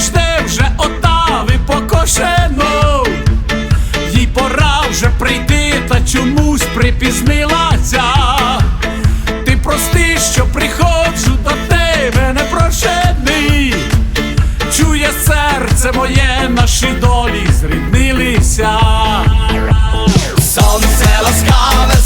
Жде вже отави покошено, їй пора вже прийти, та чомусь припізнилася. Ти прости, що приходжу до тебе, непрошений чує серце моє, наші долі зріднилися. Сонце ласкаве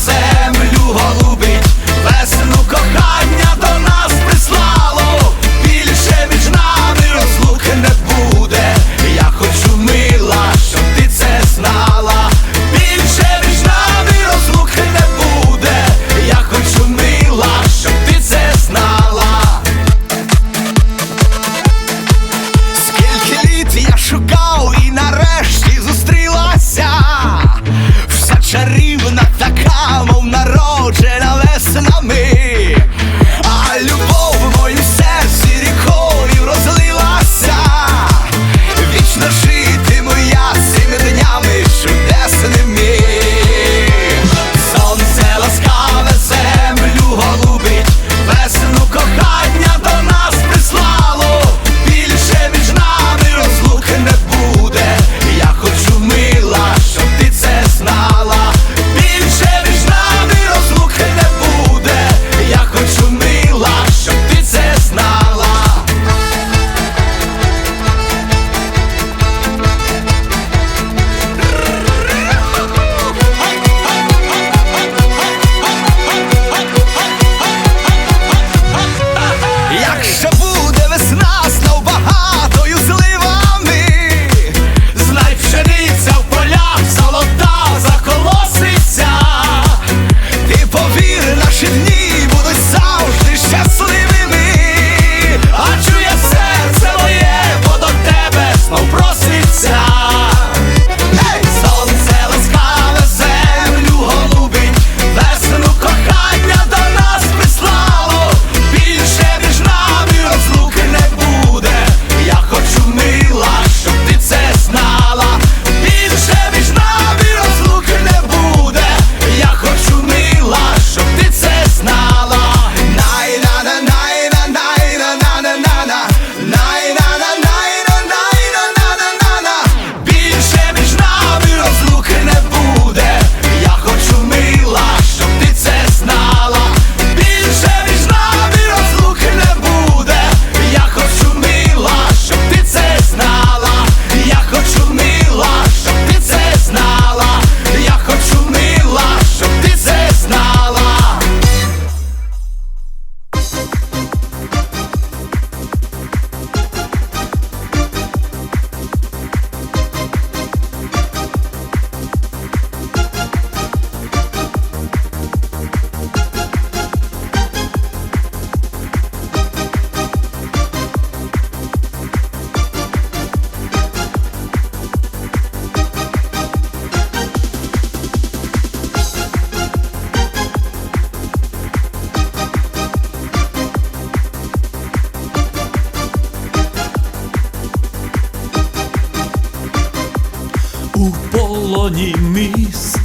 у полоні міст,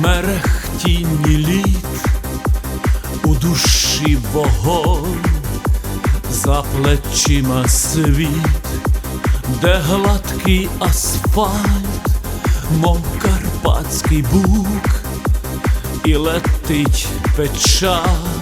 мерех мерехтінні літ, у душі вогонь, за плечима світ, де гладкий асфальт, мов карпатський бук, і летить печаль.